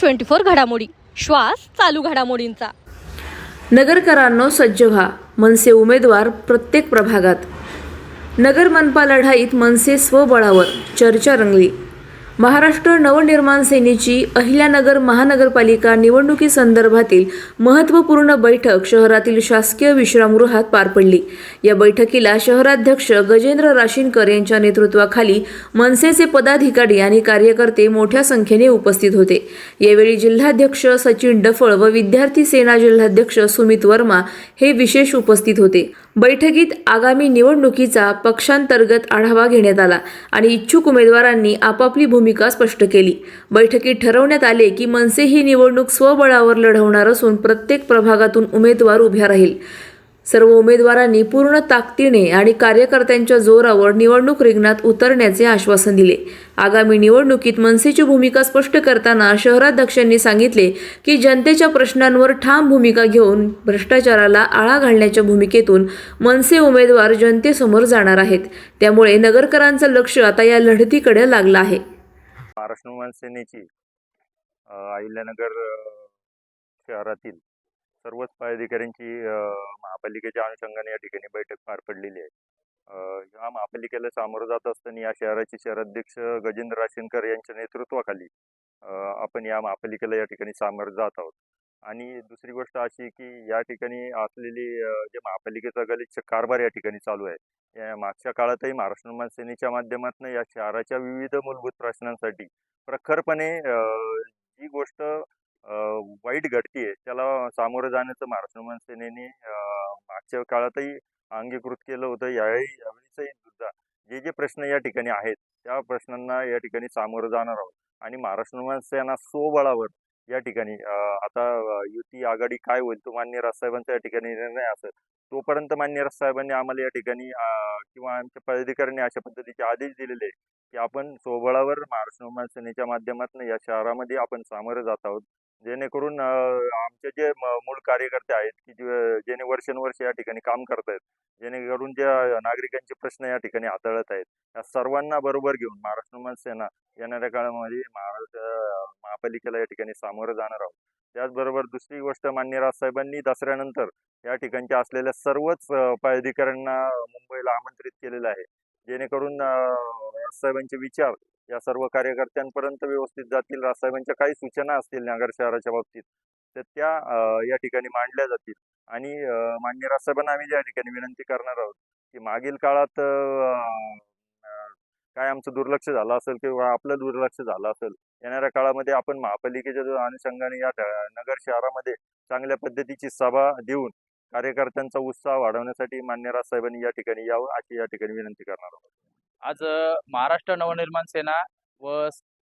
Twenty four घडामोडी. श्वास चालू घडामोडींचा. नगरकरांनो सज्ज व्हा. मनसे उमेदवार प्रत्येक प्रभागात. नगर मनपा लढाईत मनसे स्वबळावर चर्चा रंगली. महाराष्ट्र नवनिर्माण सेनेची अहिल्यानगर महानगरपालिका निवडणुकीसंदर्भातील महत्त्वपूर्ण बैठक शहरातील शासकीय विश्रामगृहात पार पडली. या बैठकीला शहराध्यक्ष गजेंद्र राशीनकर यांच्या नेतृत्वाखाली मनसेचे पदाधिकारी आणि कार्यकर्ते मोठ्या संख्येने उपस्थित होते. यावेळी जिल्हाध्यक्ष सचिन डफळ व विद्यार्थी सेना जिल्हाध्यक्ष सुमित वर्मा हे विशेष उपस्थित होते. बैठकीत आगामी निवडणुकीचा पक्षांतर्गत आढावा घेण्यात आला आणि इच्छुक उमेदवारांनी आपापली भूमिका स्पष्ट केली. बैठकीत ठरवण्यात आले की मनसे ही निवडणूक स्वबळावर लढवणार असून प्रत्येक प्रभागातून उमेदवार उभ्या राहील. सर्व उमेदवारांनी पूर्ण ताकदीने आणि कार्यकर्त्यांच्या जोरावर निवडणूक रिंगणात उतरण्याचे आश्वासन दिले. आगामी निवडणुकीत मनसेची भूमिका स्पष्ट करताना शहराध्यक्षांनी सांगितले की जनतेच्या प्रश्नांवर ठाम भूमिका घेऊन भ्रष्टाचाराला आळा घालण्याच्या भूमिकेतून मनसे उमेदवार जनतेसमोर जाणार आहेत. त्यामुळे नगरकरांचं लक्ष आता या लढतीकडे लागलं आहे. महाराष्ट्र मनसेनेची अहिल्यानगर शहरातील सर्वच पदाधिकाऱ्यांची महापालिकेच्या अनुषंगाने या ठिकाणी बैठक पार पडलेली आहे. ह्या या महापालिकेला सामोरं जात असताना या शहराचे शहराध्यक्ष गजेंद्र राशीनकर यांच्या नेतृत्वाखाली आपण या महापालिकेला या ठिकाणी सामोरं जात आहोत. आणि दुसरी गोष्ट अशी की या ठिकाणी असलेली जे महापालिकेचा गलिच्छ कारभार या ठिकाणी चालू आहे या मागच्या काळातही महाराष्ट्र निर्माण सेनेच्या माध्यमातून या शहराच्या विविध मूलभूत प्रश्नांसाठी प्रखरपणे वाईट घडतीये. त्याला सामोरं जाण्याचं महाराष्ट्र सेनेने मागच्या काळातही अंगीकृत केलं होतं. यावेळी यावेळीचंही सुद्धा जे जे प्रश्न या ठिकाणी आहेत त्या प्रश्नांना या ठिकाणी सामोरं जाणार आहोत. आणि महाराष्ट्र सेना स्वबळावर या ठिकाणी आता युती आघाडी काय होईल तो मान्य राजसाहेबांचा या ठिकाणी निर्णय असेल तोपर्यंत मान्य राजसाहेबांनी आम्हाला या ठिकाणी किंवा आमच्या पदाधिकाऱ्यांनी अशा पद्धतीचे आदेश दिलेले की आपण स्वबळावर महाराष्ट्र सेनेच्या माध्यमातून या शहरामध्ये आपण सामोरं जात आहोत. जेणेकरून आमचे जे म- मूळ कार्यकर्ते आहेत की जे जेणे वर्षानुवर्ष या ठिकाणी काम करत आहेत जेणेकरून ज्या नागरिकांचे प्रश्न या ठिकाणी हाताळत आहेत या सर्वांना बरोबर घेऊन महाराष्ट्र निर्माण सेना येणाऱ्या काळामध्ये महाराष्ट्र महापालिकेला या ठिकाणी सामोरं जाणार आहोत. त्याचबरोबर दुसरी गोष्ट मान्य राजसाहेबांनी दसऱ्यानंतर या ठिकाणच्या असलेल्या सर्वच अ, मुंबईला आमंत्रित केलेलं आहे. जेणेकरून राजसाहेबांचे विचार या सर्व कार्यकर्त्यांपर्यंत व्यवस्थित जातील. राजसाहेबांच्या काही सूचना असतील नगर शहराच्या बाबतीत तर त्या या ठिकाणी मांडल्या जातील. आणि मान्य राजसाहेबांना आम्ही या ठिकाणी विनंती करणार आहोत की मागील काळात काय आमचं दुर्लक्ष झालं असेल किंवा आपलं दुर्लक्ष झालं असेल येणाऱ्या काळामध्ये आपण महापालिकेच्या अनुषंगाने या नगर शहरामध्ये चांगल्या पद्धतीची सभा देऊन कार्यकर्त्यांचा उत्साह वाढवण्यासाठी मान्य राजसाहेबांनी या ठिकाणी यावं अशी या ठिकाणी विनंती करणार आहोत. आज महाराष्ट्र नवनिर्माण सेना व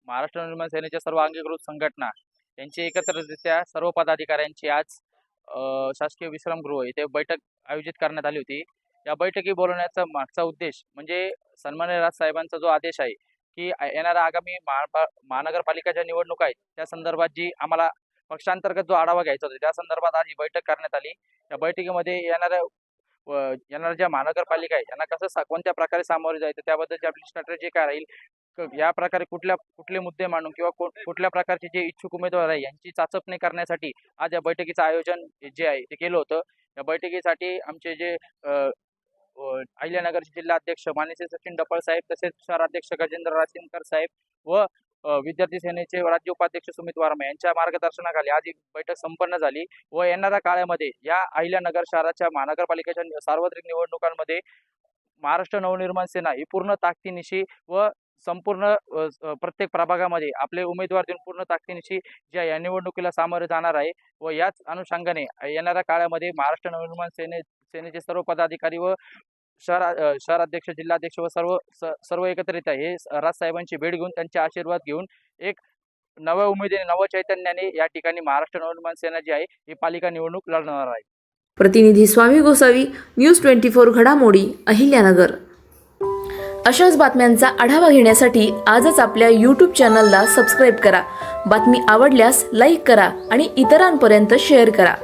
महाराष्ट्र नवनिर्माण सेनेच्या सर्व अंगीकृत संघटना यांची एकत्रितरित्या सर्व पदाधिकाऱ्यांची आज शासकीय विश्रामगृह इथे बैठक आयोजित करण्यात आली होती. या बैठकी बोलवण्याचा मागचा उद्देश म्हणजे सन्मान्य राजसाहेबांचा जो आदेश आहे की येणाऱ्या आगामी महा महानगरपालिकाच्या निवडणूक आहेत त्या संदर्भात जी आम्हाला पक्षांतर्गत जो आढावा घ्यायचा होता त्या संदर्भात आज ही बैठक करण्यात आली. या बैठकीमध्ये येणाऱ्या येणाऱ्या ज्या महानगरपालिका आहे यांना कसं कोणत्या प्रकारे सामोरे जायचं त्याबद्दलची आपली स्ट्रॅटेजी काय राहील? या प्रकारे कुठल्या कुठले मुद्दे मांडून किंवा कुठल्या प्रकारचे जे इच्छुक उमेदवार आहे यांची चाचपणी करण्यासाठी आज या बैठकीचं आयोजन जे आहे ते केलं होतं. या बैठकीसाठी आमचे जे अहिल्यानगरचे जिल्हा अध्यक्ष जिल्हाध्यक्ष मानेचे सचिन डपळ साहेब तसेच शहराध्यक्ष गजेंद्र राशिनकर साहेब व विद्यार्थी सेनेचे राज्य उपाध्यक्ष सुमित वर्मा यांच्या मार्गदर्शनाखाली आज बैठक संपन्न झाली व येणाऱ्या काळामध्ये या अहिल्यानगर शहराच्या महानगरपालिकेच्या सार्वत्रिक निवडणुकांमध्ये महाराष्ट्र नवनिर्माण सेना ही पूर्ण ताकदीनिशी व संपूर्ण प्रत्येक प्रभागामध्ये आपले उमेदवार देऊन पूर्ण ताकदीनिशी ज्या या निवडणुकीला सामोरे जाणार आहे व याच अनुषंगाने येणाऱ्या काळामध्ये महाराष्ट्र नवनिर्माण सेने सेनेचे सर्व पदाधिकारी व शहर शहराध्यक्ष जिल्हाध्यक्ष व सर्व सर्व एकत्रित हे राजसाहेबांची भेट घेऊन त्यांचे आशीर्वाद घेऊन एक नव्या उमेदीने नव चैतन्याने या ठिकाणी महाराष्ट्र नवनिर्माण सेना जी आहे ही पालिका निवडणूक लढणार आहे. प्रतिनिधी Swami Gosavi news twenty four घडामोडी अहिल्यानगर. अशाच बातम्यांचा आढावा घेण्यासाठी आजच आपल्या यूट्यूब चॅनलला सबस्क्राईब करा. बातमी आवडल्यास लाईक करा आणि इतरांपर्यंत शेअर करा.